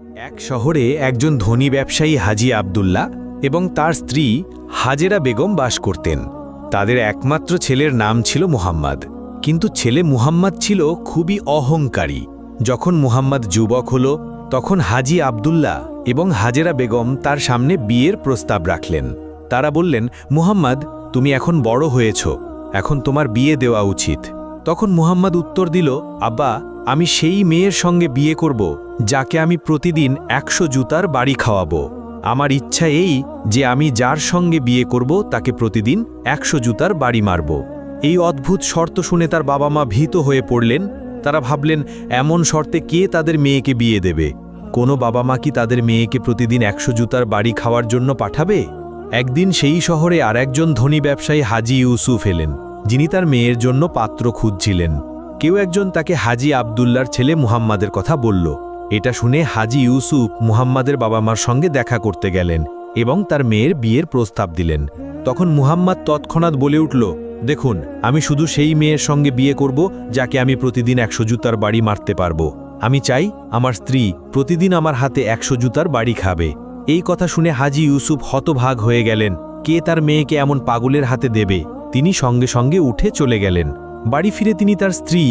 এক শহরে একজন ধনী ব্যবসায়ী হাজি আবদুল্লাহ এবং তার স্ত্রী হাজেরা বেগম বাস করতেন। তাদের একমাত্র ছেলের নাম ছিল মুহাম্মদ। কিন্তু ছেলে মুহাম্মদ ছিল খুবই অহংকারী। যখন মুহাম্মদ যুবক হল, তখন হাজি আবদুল্লাহ এবং হাজেরা বেগম তার সামনে বিয়ের প্রস্তাব রাখলেন। তারা বললেন, মুহাম্মদ, তুমি এখন বড় হয়েছ। এখন তোমার বিয়ে দেওয়া উচিত। তখন মুহাম্মদ উত্তর দিল, আব্বা আমি সেই মেয়ের সঙ্গে বিয়ে করব, যাকে আমি প্রতিদিন একশো জুতার বাড়ি খাওয়াবো। আমার ইচ্ছা এই যে আমি যার সঙ্গে বিয়ে করব, তাকে প্রতিদিন একশো জুতার বাড়ি মারব। এই অদ্ভুত শর্ত শুনে তার বাবা মা ভীত হয়ে পড়লেন। তারা ভাবলেন, এমন শর্তে কে তাদের মেয়েকে বিয়ে দেবে? কোনো বাবা মা কি তাদের মেয়েকে প্রতিদিন একশো জুতার বাড়ি খাওয়ার জন্য পাঠাবে? একদিন সেই শহরে আর একজন ধনী ব্যবসায়ী হাজি ইউসুফ এলেন, যিনি তার মেয়ের জন্য পাত্র খুঁজছিলেন। কেউ একজন তাকে হাজি আবদুল্লার ছেলে মুহাম্মাদের কথা বলল। এটা শুনে হাজি ইউসুফ মুহাম্মাদের বাবা মার সঙ্গে দেখা করতে গেলেন এবং তার মেয়ের বিয়ের প্রস্তাব দিলেন। তখন মুহাম্মদ তৎক্ষণাৎ বলে উঠল, দেখুন, আমি শুধু সেই মেয়ের সঙ্গে বিয়ে করব, যাকে আমি প্রতিদিন একশো জুতার বাড়ি মারতে পারব। আমি চাই আমার স্ত্রী প্রতিদিন আমার হাতে একশো জুতার বাড়ি খাবে। এই কথা শুনে হাজি ইউসুফ হতভাগ হয়ে গেলেন। কে তার মেয়েকে এমন পাগলের হাতে দেবে? তিনি সঙ্গে সঙ্গে উঠে চলে গেলেন। বাড়ি ফিরে তিনি তার স্ত্রী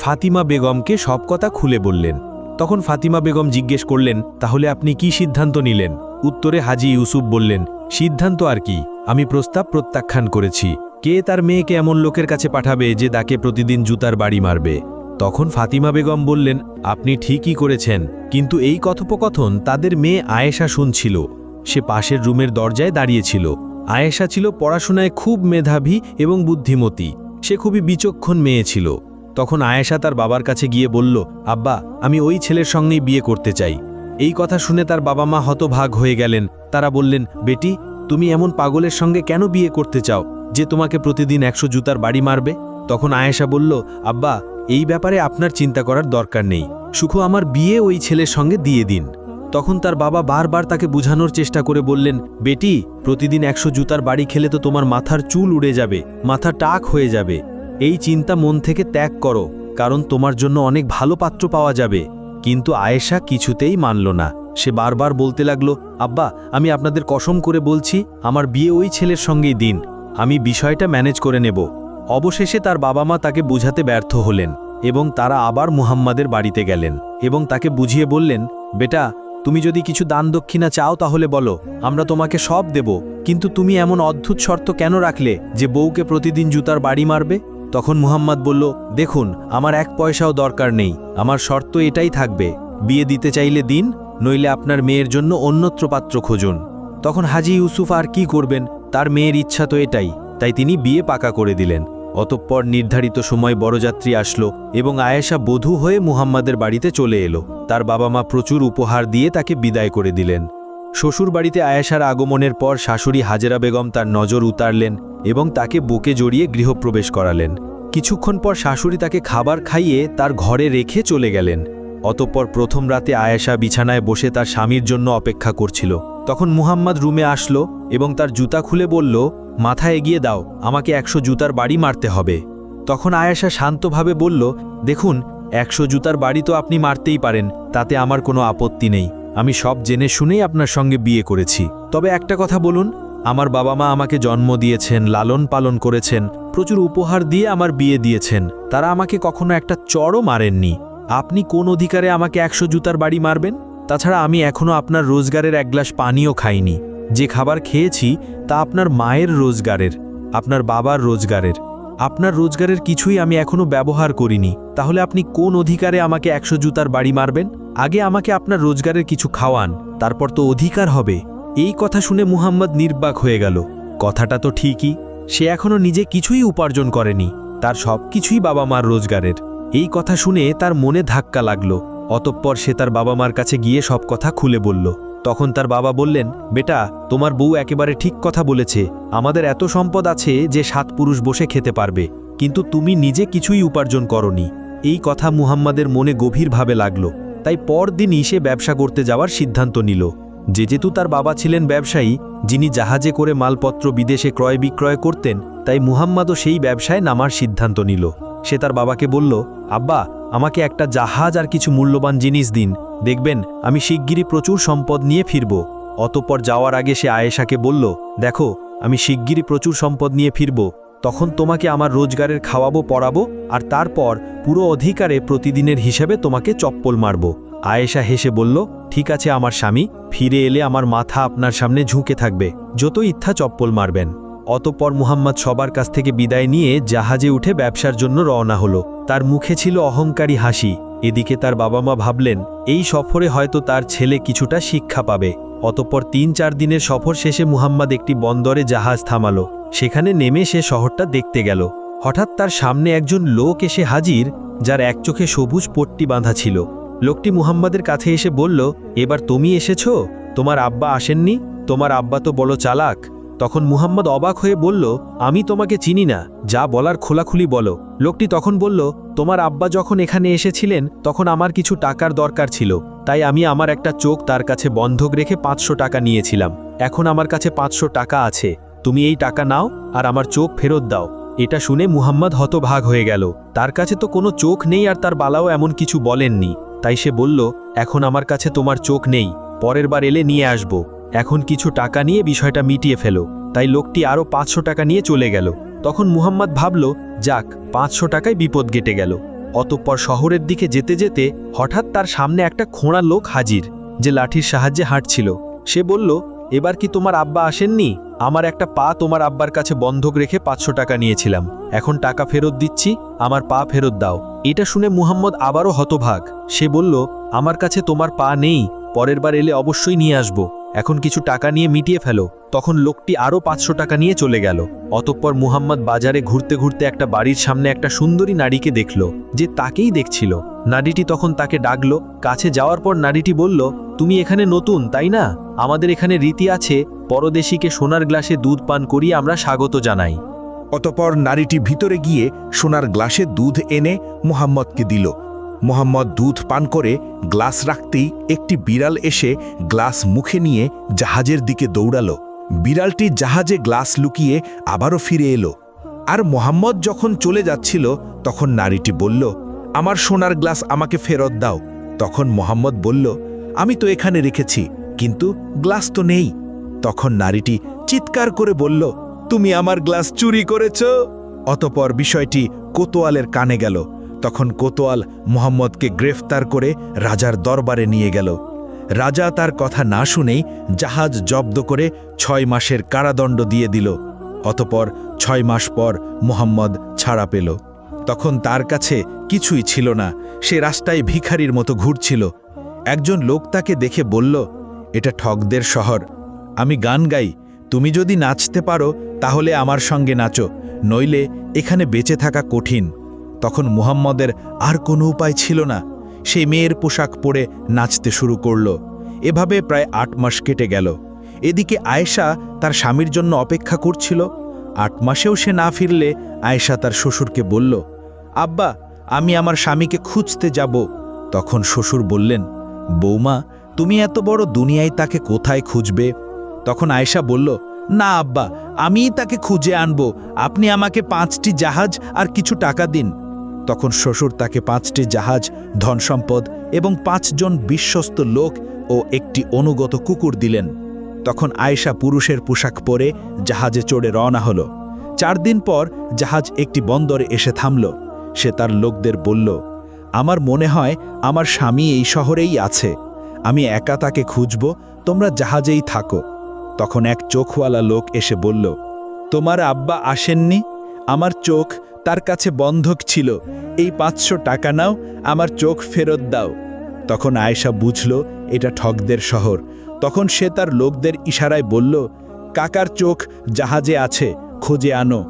ফাতিমা বেগমকে সব কথা খুলে বললেন। তখন ফাতিমা বেগম জিজ্ঞেস করলেন, তাহলে আপনি কি সিদ্ধান্ত নিলেন? উত্তরে হাজি ইউসুফ বললেন, সিদ্ধান্ত আর কি, আমি প্রস্তাব প্রত্যাখ্যান করেছি। কে তার মেয়েকে এমন লোকের কাছে পাঠাবে যে তাকে প্রতিদিন জুতার বাড়ি মারবে? তখন ফাতিমা বেগম বললেন, আপনি ঠিকই করেছেন, কিন্তু এই কথোপকথন তাদের মেয়ে আয়েশা শুনছিল। সে পাশের রুমের দরজায় দাঁড়িয়েছিল আয়েশা ছিল পড়াশোনায় খুব মেধাবী এবং বুদ্ধিমতী। সে খুবই বিচক্ষণ মেয়ে ছিল। তখন আয়েশা তার বাবার কাছে গিয়ে বলল, আব্বা, আমি ওই ছেলের সঙ্গেই বিয়ে করতে চাই। এই কথা শুনে তার বাবা মা হতভাগ হয়ে গেলেন। তারা বললেন, বেটি, তুমি এমন পাগলের সঙ্গে কেন বিয়ে করতে চাও যে তোমাকে প্রতিদিন একশো জুতার বাড়ি মারবে? তখন আয়েশা বলল, আব্বা, এই ব্যাপারে আপনার চিন্তা করার দরকার নেই। সুখ, আমার বিয়ে ওই ছেলের সঙ্গে দিয়ে দিন। তখন তার বাবা বারবার তাকে বুঝানোর চেষ্টা করে বললেন, বেটি, প্রতিদিন একশো জুতার বাড়ি খেলে তো তোমার মাথার চুল উড়ে যাবে, মাথা টাক হয়ে যাবে। এই চিন্তা মন থেকে ত্যাগ করো, কারণ তোমার জন্য অনেক ভালো পাত্র পাওয়া যাবে। কিন্তু আয়েশা কিছুতেই মানল না। সে বারবার বলতে লাগল, আব্বা, আমি আপনাদের কসম করে বলছি, আমার বিয়ে ওই ছেলের সঙ্গেই দিন, আমি বিষয়টা ম্যানেজ করে নেব। অবশেষে তার বাবা মা তাকে বুঝাতে ব্যর্থ হলেন এবং তারা আবার মুহাম্মাদের বাড়িতে গেলেন এবং তাকে বুঝিয়ে বললেন, বেটা তুমি যদি কিছু দান দক্ষিণা চাও তাহলে বলো, আমরা তোমাকে সব দেব, কিন্তু তুমি এমন অদ্ভুত শর্ত কেন রাখলে যে বউকে প্রতিদিন জুতার বাড়ি মারবে? তখন মুহাম্মদ বলল, দেখুন, আমার এক পয়সাও দরকার নেই, আমার শর্ত এটাই থাকবে, বিয়ে দিতে চাইলে দিন, নইলে আপনার মেয়ের জন্য অন্যত্র পাত্র খুঁজুন। তখন হাজি ইউসুফ আর কি করবেন, তার মেয়ের ইচ্ছা তো এটাই, তাই তিনি বিয়ে পাকা করে দিলেন। অতঃপর নির্ধারিত সময় বড়যাত্রী আসলো এবং আয়েশা বধূ হয়ে মুহাম্মাদের বাড়িতে চলে এলো। তার বাবা মা প্রচুর উপহার দিয়ে তাকে বিদায় করে দিলেন। শ্বশুর বাড়িতে আয়েশার আগমনের পর শাশুড়ি হাজেরা বেগম তার নজর উতারলেন এবং তাকে বুকে জড়িয়ে গৃহপ্রবেশ করালেন। কিছুক্ষণ পর শাশুড়ি তাকে খাবার খাইয়ে তার ঘরে রেখে চলে গেলেন। অতঃপর প্রথম রাতে আয়েশা বিছানায় বসে তার স্বামীর জন্য অপেক্ষা করছিল। তখন মুহাম্মদ রুমে আসলো এবং তার জুতা খুলে বলল মাথা এগিয়ে দাও, আমাকে একশো জুতার বাড়ি মারতে হবে। তখন আয়েশা শান্তভাবে বলল, দেখুন, একশো জুতার বাড়ি তো আপনি মারতেই পারেন, তাতে আমার কোনো আপত্তি নেই। আমি সব জেনে শুনেই আপনার সঙ্গে বিয়ে করেছি। তবে একটা কথা বলুন, আমার বাবা মা আমাকে জন্ম দিয়েছেন, লালন পালন করেছেন, প্রচুর উপহার দিয়ে আমার বিয়ে দিয়েছেন। তারা আমাকে কখনো একটা চড়ও মারেননি। আপনি কোন অধিকারে আমাকে একশো জুতার বাড়ি মারবেন? তাছাড়া আমি এখনও আপনার রোজগারের এক গ্লাস পানিও খাইনি। যে খাবার খেয়েছি, তা আপনার মায়ের রোজগারের, আপনার বাবার রোজগারের। আপনার রোজগারের কিছুই আমি এখনও ব্যবহার করিনি। তাহলে আপনি কোন অধিকারে আমাকে একশো জুতার বাড়ি মারবেন? আগে আমাকে আপনার রোজগারের কিছু খাওয়ান, তারপর তো অধিকার হবে। এই কথা শুনে মুহাম্মদ নির্বাক হয়ে গেল। কথাটা তো ঠিকই, সে এখনও নিজে কিছুই উপার্জন করেনি। তার সব কিছুই বাবা মার রোজগারের। এই কথা শুনে তার মনে ধাক্কা লাগল। অতঃপর সে তার বাবা মার কাছে গিয়ে সব কথা খুলে বলল। তখন তার বাবা বললেন, বেটা, তোমার বউ একেবারে ঠিক কথা বলেছে। আমাদের এত সম্পদ আছে যে সাত পুরুষ বসে খেতে পারবে। কিন্তু তুমি নিজে কিছুই উপার্জন করনি। এই কথা মুহাম্মাদের মনে গভীরভাবে লাগল। তাই পরদিনই সে ব্যবসা করতে যাওয়ার সিদ্ধান্ত নিল। যে যেহেতু তার বাবা ছিলেন ব্যবসায়ী, যিনি জাহাজে করে মালপত্র বিদেশে ক্রয় বিক্রয় করতেন, তাই মুহাম্মাদও সেই ব্যবসায় নামার সিদ্ধান্ত নিল। সে তার বাবাকে বলল, আব্বা, আমাকে একটা জাহাজ আর কিছু মূল্যবান জিনিস দিন। দেখবেন, আমি শিগগিরই প্রচুর সম্পদ নিয়ে ফিরব। অতঃপর যাওয়ার আগে সে আয়েশাকে বলল, দেখো, আমি শিগগিরই প্রচুর সম্পদ নিয়ে ফিরব। তখন তোমাকে আমার রোজগারের খাওয়াবো, পড়াবো, আর তারপর পুরো অধিকারে প্রতিদিনের হিসেবে তোমাকে চপ্পল মারব। আয়েশা হেসে বলল, ঠিক আছে আমার স্বামী, ফিরে এলে আমার মাথা আপনার সামনে ঝুঁকে থাকবে। যত ইচ্ছা চপ্পল মারবেন। অতঃপর মুহাম্মদ সবার কাছ থেকে বিদায় নিয়ে জাহাজে উঠে ব্যবসার জন্য রওনা হলো। তার মুখে ছিল অহংকারী হাসি। এদিকে তার বাবা মা ভাবলেন, এই সফরে হয়তো তার ছেলে কিছুটা শিক্ষা পাবে। অতঃপর তিন চার দিনের সফর শেষে মুহাম্মদ একটি বন্দরে জাহাজ থামালো। সেখানে নেমে সে শহরটা দেখতে গেল। হঠাৎ তার সামনে একজন লোক এসে হাজির, যার এক চোখে সবুজ পট্টি বাঁধা ছিল। লোকটি মুহাম্মাদের কাছে এসে বলল, এবার তুমি এসেছ? তোমার আব্বা আসেননি? তোমার আব্বা তো বলো চালাক। তখন মুহাম্মদ অবাক হয়ে বলল, আমি তোমাকে চিনি না, যা বলার খোলাখুলি বলো। লোকটি তখন বলল, তোমার আব্বা যখন এখানে এসেছিলেন, তখন আমার কিছু টাকার দরকার ছিল, তাই আমি আমার একটা চোখ তার কাছে বন্ধক রেখে পাঁচশো টাকা নিয়েছিলাম। এখন আমার কাছে পাঁচশো টাকা আছে, তুমি এই টাকা নাও আর আমার চোখ ফেরত দাও। এটা শুনে মুহাম্মদ হতভাগ হয়ে গেল। তার কাছে তো কোনো চোখ নেই আর তার বালাও এমন কিছু বলেননি। তাই সে বলল, এখন আমার কাছে তোমার চোখ নেই, পরের বার এলে নিয়ে আসব। এখন কিছু টাকা নিয়ে বিষয়টা মিটিয়ে ফেলো। তাই লোকটি আরও পাঁচশো টাকা নিয়ে চলে গেল। তখন মুহাম্মদ ভাবল, যাক, পাঁচশো টাকায় বিপদ গেটে গেল। অতঃপর শহরের দিকে যেতে যেতে হঠাৎ তার সামনে একটা খোঁড়া লোক হাজির, যে লাঠির সাহায্যে হাঁটছিল। সে বলল, এবার কি তোমার আব্বা আসেননি? আমার একটা পা তোমার আব্বার কাছে বন্ধক রেখে পাঁচশো টাকা নিয়েছিলাম। এখন টাকা ফেরত দিচ্ছি, আমার পা ফেরত দাও। এটা শুনে মুহাম্মদ আবারও হতভাগ। সে বলল, আমার কাছে তোমার পা নেই, পরের বার এলে অবশ্যই নিয়ে আসব। এখন কিছু টাকা নিয়ে মিটিয়ে ফেলো। তখন লোকটি আরও পাঁচশো টাকা নিয়ে চলে গেল। অতঃপর মুহাম্মদ বাজারে ঘুরতে ঘুরতে একটা বাড়ির সামনে একটা সুন্দরী নারীকে দেখল, যে তাকেই দেখছিল। নারীটি তখন তাকে ডাকলো। কাছে যাওয়ার পর নারীটি বলল, তুমি এখানে নতুন, তাই না? আমাদের এখানে রীতি আছে, পরদেশীকে সোনার গ্লাসে দুধ পান করিয়ে আমরা স্বাগত জানাই। অতপর নারীটি ভিতরে গিয়ে সোনার গ্লাসে দুধ এনে মুহাম্মদকে দিল। মোহাম্মদ দুধ পান করে গ্লাস রাখতেই একটি বিড়াল এসে গ্লাস মুখে নিয়ে জাহাজের দিকে দৌড়ালো। বিড়ালটি জাহাজে গ্লাস লুকিয়ে আবারও ফিরে এলো। আর মোহাম্মদ যখন চলে যাচ্ছিল, তখন নারীটি বলল, আমার সোনার গ্লাস আমাকে ফেরত দাও। তখন মোহাম্মদ বলল, আমি তো এখানে রেখেছি, কিন্তু গ্লাস তো নেই। তখন নারীটি চিৎকার করে বলল, তুমি আমার গ্লাস চুরি করেছ? অতপর বিষয়টি কোতোয়ালের কানে গেল। তখন কোতোয়াল মোহাম্মদকে গ্রেফতার করে রাজার দরবারে নিয়ে গেল। রাজা তার কথা না শুনেই জাহাজ জব্দ করে ছয় মাসের কারাদণ্ড দিয়ে দিল। অতপর ছয় মাস পর মোহাম্মদ ছাড়া পেল। তখন তার কাছে কিছুই ছিল না। সে রাস্তায় ভিখারির মতো ঘুরছিল। একজন লোক তাকে দেখে বলল, এটা ঠকদের শহর। আমি গান গাই। তুমি যদি নাচতে পারো, তাহলে আমার সঙ্গে নাচো। নইলে এখানে বেঁচে থাকা কঠিন। তখন মুহাম্মদের আর কোনো উপায় ছিল না। সেই মেয়ের পোশাক পরে নাচতে শুরু করল। এভাবে প্রায় আট মাস কেটে গেল। এদিকে আয়েশা তার স্বামীর জন্য অপেক্ষা করছিল। আট মাসেও সে না ফিরলে আয়েশা তার শ্বশুরকে বলল, আব্বা, আমি আমার স্বামীকে খুঁজতে যাব। তখন শ্বশুর বললেন, বৌমা, তুমি এত বড় দুনিয়ায় তাকে কোথায় খুঁজবে? তখন আয়েশা বলল, না আব্বা, আমিই তাকে খুঁজে আনব। আপনি আমাকে পাঁচটি জাহাজ আর কিছু টাকা দিন। তখন শ্বশুর তাকে পাঁচটি জাহাজ, ধনসম্পদ এবং পাঁচজন বিশ্বস্ত লোক ও একটি অনুগত কুকুর দিলেন। তখন আয়েশা পুরুষের পোশাক পরে জাহাজে চড়ে রওনা হল। চার দিন পর জাহাজ একটি বন্দরে এসে থামল। সে তার লোকদের বলল, আমার মনে হয় আমার স্বামী এই শহরেই আছে। আমি একা তাকে খুঁজব, তোমরা জাহাজেই থাকো। তখন এক চোখওয়ালা লোক এসে বলল, তোমার আব্বা আসেননি? আমার চোখ তার কাছে বন্ধক ছিল। এই পাঁচশো টাকা নাও, আমার চোখ ফেরত দাও। তখন আয়েশা বুঝল এটা ঠকদের শহর। তখন সে তার লোকদের ইশারায় বলল, কাকার চোখ জাহাজে আছে, খোঁজে আনো।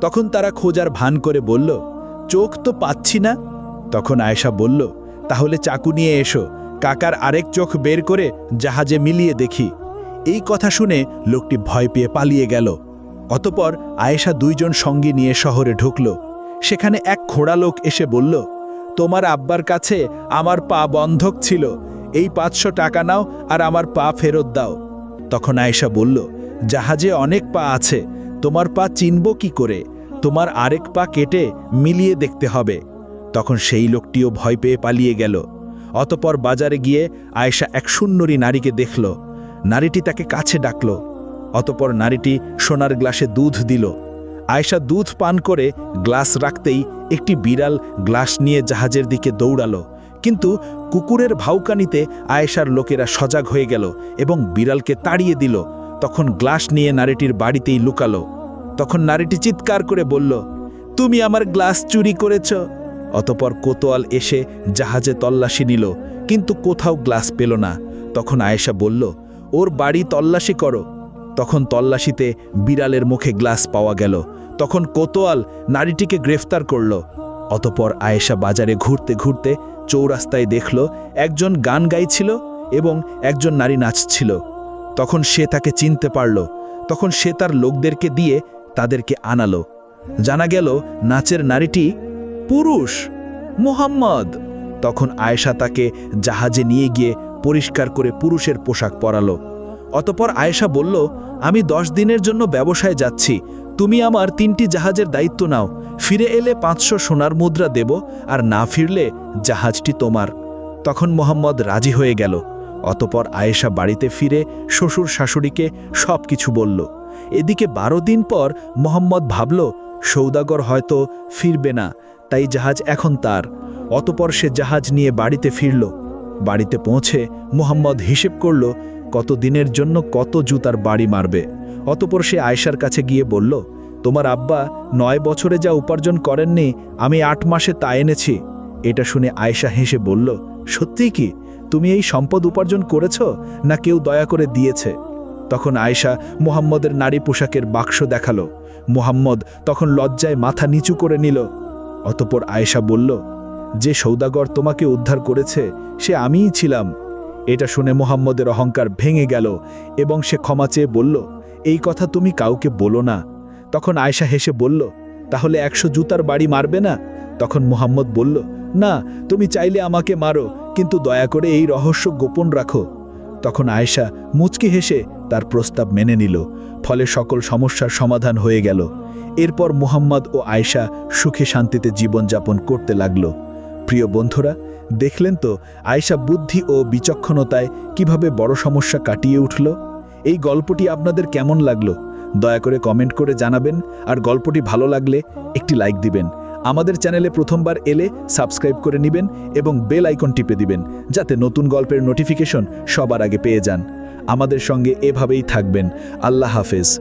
তখন তারা খোঁজার ভান করে বলল, চোখ তো পাচ্ছি না? তখন আয়েশা বলল, তাহলে চাকু নিয়ে এসো, কাকার আরেক চোখ বের করে জাহাজে মিলিয়ে দেখি। এই কথা শুনে লোকটি ভয় পেয়ে পালিয়ে গেল। অতপর আয়েশা দুইজন সঙ্গী নিয়ে শহরে ঢুকল। সেখানে এক খোড়া লোক এসে বলল, তোমার আব্বার কাছে আমার পা বন্ধক ছিল। এই পাঁচশো টাকা নাও আর আমার পা ফেরত দাও। তখন আয়েশা বলল, জাহাজে অনেক পা আছে। তোমার পা চিনব কি করে? তোমার আরেক পা কেটে মিলিয়ে দেখতে হবে। তখন সেই লোকটিও ভয় পেয়ে পালিয়ে গেল। অতপর বাজারে গিয়ে আয়েশা এক সুন্দরী নারীকে দেখল। নারীটি তাকে কাছে ডাকল। অতপর নারীটি সোনার গ্লাসে দুধ দিল। আয়েশা দুধ পান করে গ্লাস রাখতেই একটি বিড়াল গ্লাস নিয়ে জাহাজের দিকে দৌড়ালো। কিন্তু কুকুরের ভাউকানিতে আয়েশার লোকেরা সজাগ হয়ে গেল এবং বিড়ালকে তাড়িয়ে দিল। তখন গ্লাস নিয়ে নারীটির বাড়িতেই লুকালো। তখন নারীটি চিৎকার করে বলল, তুমি আমার গ্লাস চুরি করেছ। অতপর কোতোয়াল এসে জাহাজে তল্লাশি নিল, কিন্তু কোথাও গ্লাস পেল না। তখন আয়েশা বলল, ওর বাড়ি তল্লাশি করো। তখন তল্লাশিতে বিড়ালের মুখে গ্লাস পাওয়া গেল। তখন কোতোয়াল নারীটিকে গ্রেফতার করল। অতপর আয়েশা বাজারে ঘুরতে ঘুরতে চৌরাস্তায় দেখল, একজন গান গাইছিল এবং একজন নারী নাচছিল। তখন সে তাকে চিনতে পারল। তখন সে তার লোকদেরকে দিয়ে তাদেরকে আনালো। জানা গেল, নাচের নারীটি পুরুষ, মোহাম্মদ। তখন আয়েশা তাকে জাহাজে নিয়ে গিয়ে পরিষ্কার করে পুরুষের পোশাক পরালো। অতপর আয়েশা বলল, আমি দশ দিনের জন্য ব্যবসায় যাচ্ছি। তুমি আমার তিনটি জাহাজের দায়িত্ব নাও। ফিরে এলে পাঁচশো সোনার মুদ্রা দেব আর না ফিরলে জাহাজটি তোমার। তখন মোহাম্মদ রাজি হয়ে গেল। অতপর আয়েশা বাড়িতে ফিরে শ্বশুর শাশুড়িকে সব কিছু বলল। এদিকে বারো দিন পর মোহাম্মদ ভাবল, সৌদাগর হয়তো ফিরবে না, তাই জাহাজ এখন তার। অতপর সে জাহাজ নিয়ে বাড়িতে ফিরল। বাড়িতে পৌঁছে মোহাম্মদ হিসেব করল কত দিনের জন্য কত জুতার বাড়ি মারবে। অতপর সে আয়েশার কাছে গিয়ে বলল, তোমার আব্বা নয় বছরে যা উপার্জন করেননি, আমি আট মাসে তা এনেছি। এটা শুনে আয়েশা হেসে বলল, সত্যিই কি? তুমি এই সম্পদ উপার্জন করেছ, না কেউ দয়া করে দিয়েছে? তখন আয়েশা মুহাম্মদের নারী পোশাকের বাক্স দেখাল। মুহাম্মদ তখন লজ্জায় মাথা নিচু করে নিল। অতপর আয়েশা বলল, যে সৌদাগর তোমাকে উদ্ধার করেছে, সে আমিই ছিলাম। এটা শুনে মোহাম্মদের অহংকার ভেঙে গেল এবং সে ক্ষমা চেয়ে বলল, এই কথা তুমি কাউকে বলো না। তখন আয়েশা হেসে বলল, তাহলে একশো জুতার বাড়ি মারবে না? তখন মোহাম্মদ বলল, না, তুমি চাইলে আমাকে মারো, কিন্তু দয়া করে এই রহস্য গোপন রাখো। তখন আয়েশা মুচকি হেসে তার প্রস্তাব মেনে নিল, ফলে সকল সমস্যার সমাধান হয়ে গেল। এরপর মুহাম্মদ ও আয়েশা সুখে শান্তিতে জীবনযাপন করতে লাগল। প্রিয় বন্ধুরা দেখলেন তো আয়েশা বুদ্ধি ও বিচক্ষণতায় কীভাবে বড় সমস্যা কাটিয়ে উঠল? এই গল্পটি আপনাদের কেমন লাগল? দয়া করে কমেন্ট করে জানাবেন, আর গল্পটি ভালো লাগলে একটি লাইক দিবেন। আমাদের চ্যানেলে প্রথমবার এলে সাবস্ক্রাইব করে নেবেন এবং বেল আইকন টিপে দিবেন, যাতে নতুন গল্পের নোটিফিকেশন সবার আগে পেয়ে যান। আমাদের সঙ্গে এভাবেই থাকবেন। আল্লাহ হাফেজ।